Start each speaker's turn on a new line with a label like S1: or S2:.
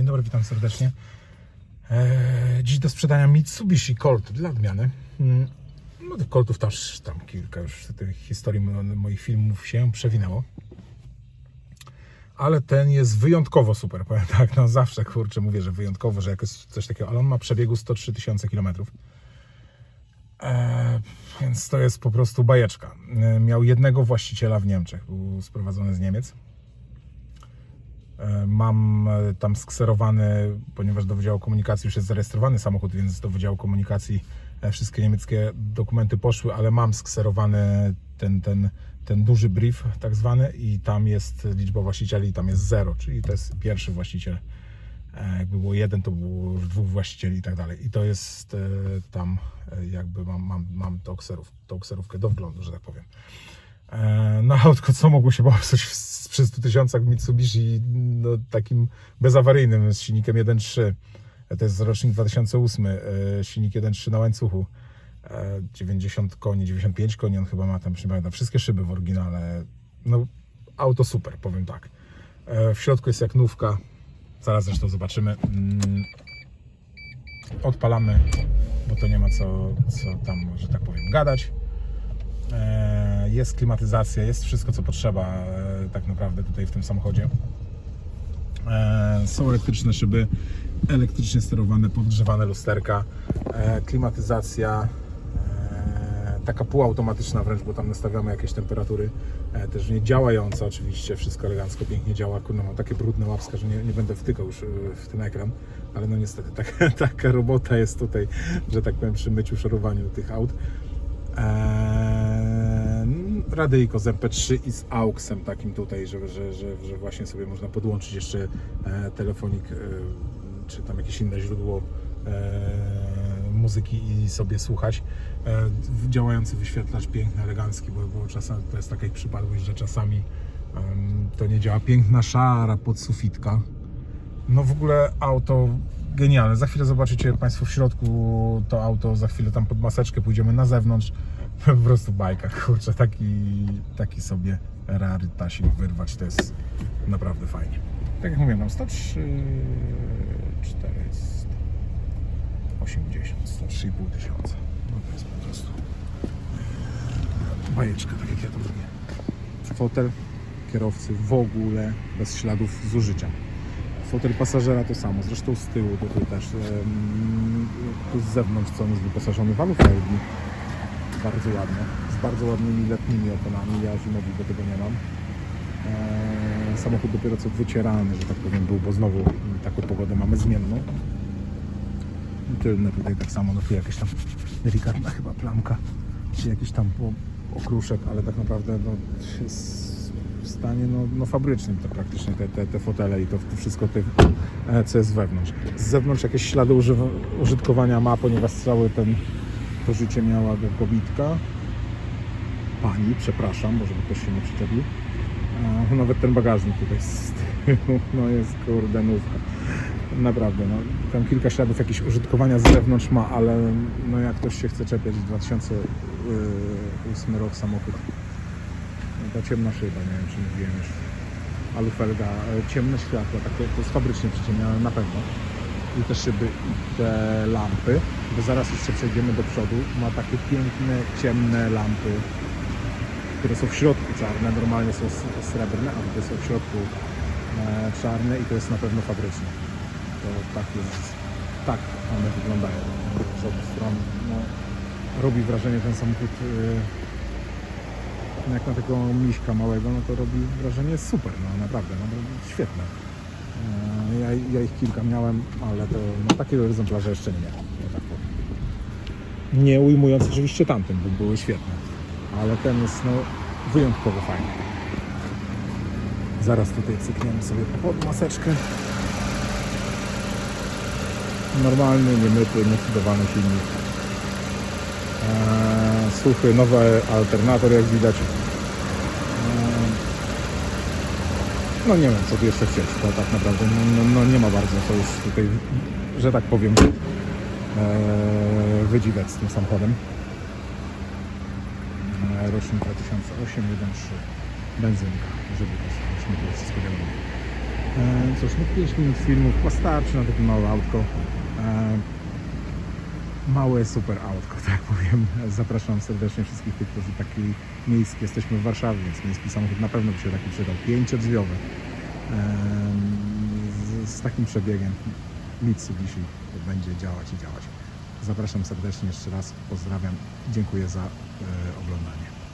S1: Dzień dobry, witam serdecznie. Eee, dziś do sprzedania Mitsubishi Colt dla odmiany. Mm, No tych Coltów też tam kilka już tej historii mo- moich filmów się przewinęło. Ale ten jest wyjątkowo super, powiem tak, no zawsze kurczę mówię, że wyjątkowo, że jakoś coś takiego, ale on ma przebiegu 103 tysiące kilometrów. Eee, więc to jest po prostu bajeczka. Eee, miał jednego właściciela w Niemczech, był sprowadzony z Niemiec. Mam e, tam skserowany, ponieważ do Wydziału Komunikacji już jest zarejestrowany samochód, więc do Wydziału Komunikacji e, wszystkie niemieckie dokumenty poszły, ale mam skserowany ten, ten, ten duży brief tak zwany i tam jest liczba właścicieli i tam jest zero, czyli to jest pierwszy właściciel. E, Jakby było jeden, to było dwóch właścicieli i tak dalej. I to jest tam jakby mam, mam, mam kserów, tą kserówkę do wglądu, że tak powiem. E, No autko co mogło się popsuć przy 100 tysiącach Mitsubishi no, takim bezawaryjnym z silnikiem 1.3 E, to jest rocznik 2008 e, silnik 1.3 na łańcuchu. E, 90 koni, 95 koni on chyba ma tam, nie pamiętam, wszystkie szyby w oryginale. No auto super, powiem tak. W środku jest jak nówka. Zaraz zresztą zobaczymy. Mm, odpalamy bo to nie ma co, co tam, że tak powiem, gadać. E, jest klimatyzacja, jest wszystko co potrzeba e, tak naprawdę tutaj w tym samochodzie. E, Są elektryczne szyby, elektrycznie sterowane, podgrzewane lusterka, e, klimatyzacja, taka półautomatyczna wręcz, bo tam nastawiamy jakieś temperatury, też nie działająca oczywiście, wszystko elegancko, pięknie działa, Kurde, mam takie brudne łapska, że nie, nie będę wtykał już w ten ekran, ale no niestety taka, taka robota jest tutaj, że tak powiem, przy myciu, szorowaniu tych aut. Radyjko z MP3 i z AUXem takim tutaj, że, że, że, że właśnie sobie można podłączyć jeszcze e, telefonik e, czy tam jakieś inne źródło e, muzyki i sobie słuchać. Działający wyświetlacz piękny, elegancki, bo, bo czasami to jest taka ich przypadłość, że czasami to nie działa. Piękna szara podsufitka. No w ogóle auto genialne. Za chwilę zobaczycie Państwo w środku to auto, za chwilę tam pod maseczkę pójdziemy na zewnątrz. Po prostu bajka, kurczę, taki, taki sobie rarytasik wyrwać, to jest naprawdę fajnie. Tak jak mówiłem, tam 103, 400, 80, 103,5 tysiąca. No to jest po prostu bajeczka, tak jak ja to lubię. Fotel kierowcy w ogóle bez śladów zużycia. Fotel pasażera to samo, zresztą z tyłu tutaj też. Tu z zewnątrz co jest wyposażony w Bardzo ładne. Z bardzo ładnymi letnimi oponami. Ja zimowego tego nie mam. Eee, Samochód dopiero co wycierany, że tak powiem, był, bo znowu taką pogodę mamy zmienną. Tylne tutaj tak samo, no tu jakaś tam delikatna chyba plamka, czy jakiś tam okruszek, ale tak naprawdę no, w stanie no, no fabrycznym to praktycznie te, te, te fotele i to, to wszystko tych, e, co jest wewnątrz. Z zewnątrz jakieś ślady użytkowania ma, ponieważ cały ten to życie miała go kobitka. Pani, przepraszam, może by ktoś się nie przyczepił. E, Nawet ten bagażnik tutaj z tyłu, no jest kurde nówka. Naprawdę, no, tam kilka śladów jakiegoś użytkowania z zewnątrz ma, ale no jak ktoś się chce czepiać 2008 rok samochód. No, ta ciemna szyba, nie wiem czy mówiłem już. Alufelga, e, ciemne światła, takie, to jest fabrycznie przyciemniane na pewno. I te szyby, i te lampy, bo zaraz jeszcze przejdziemy do przodu, ma takie piękne, ciemne lampy, które są w środku czarne, normalnie są srebrne, a tutaj są w środku e, czarne i to jest na pewno fabryczne. To tak jest, tak one wyglądają z obu stron. No, robi wrażenie ten samochód, e, no jak na takiego miśka małego, no to robi wrażenie super, no naprawdę, no, świetne. E, Ja, ja ich kilka miałem, ale to no, takiego egzemplarza jeszcze nie miałem, tak. Nie ujmując oczywiście tamtym, bo były świetne, ale ten jest no, wyjątkowo fajny. Zaraz tutaj cykniemy sobie pod maseczkę. Normalny, niemyty, niecudowany silnik. Eee, suchy, nowy alternator jak widać. Eee, no nie wiem co tu jeszcze chcieć, to tak naprawdę no, no, no nie ma bardzo co już tutaj, że tak powiem, eee, wydziwiać z tym samochodem. Eee, rocznik 2008 1.3 benzynka, żeby też nie było wszystko wiadomo. E, Cóż, no 5 minut filmu chyba starczy na takie małe autko. E, Małe super autko, tak powiem. Zapraszam serdecznie wszystkich tych, którzy taki miejski jesteśmy w Warszawie, więc miejski samochód na pewno by się taki przydał. Pięciodrzwiowy. Em, Z, z takim przebiegiem Mitsubishi będzie działać i działać. Zapraszam serdecznie jeszcze raz. Pozdrawiam. Dziękuję za e, oglądanie.